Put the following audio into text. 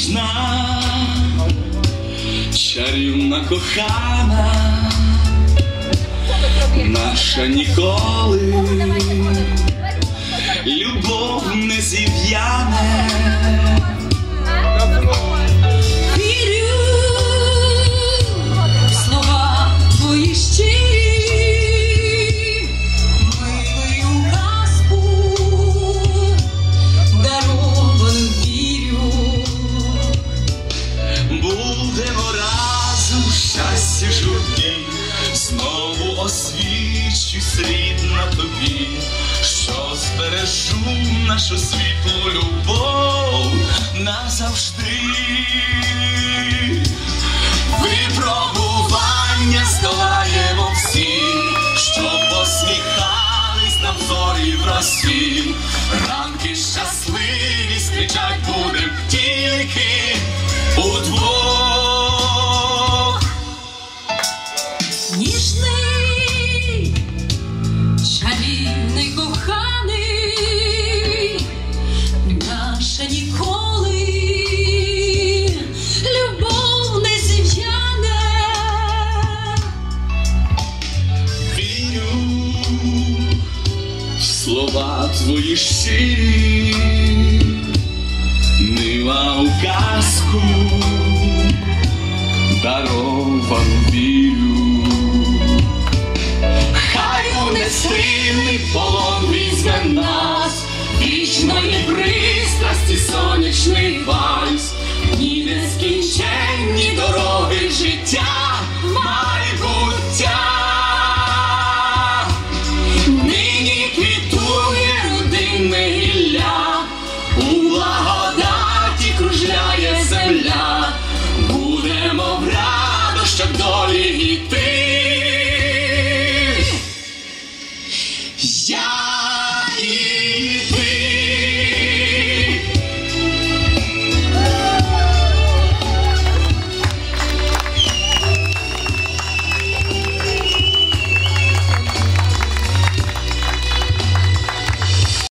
весна, чарівна кохана, наша ніколи, любов щастя журбі, знову освічу світ на тобі, що збережу нашу світлу любов назавжди. Випробування здолаємо всі, що посміхались нам зорі в росі. Чарівний коханий, наша ніколи любов не слова твої щирі, мила у казку, даровану вірю. Нас, вічної пристрасті сонячний вальс, ні нескінченні дороги життя, майбуття. Нині квітує родинне гілля, у благодаті кружляє земля, будемо в радощах долі йти.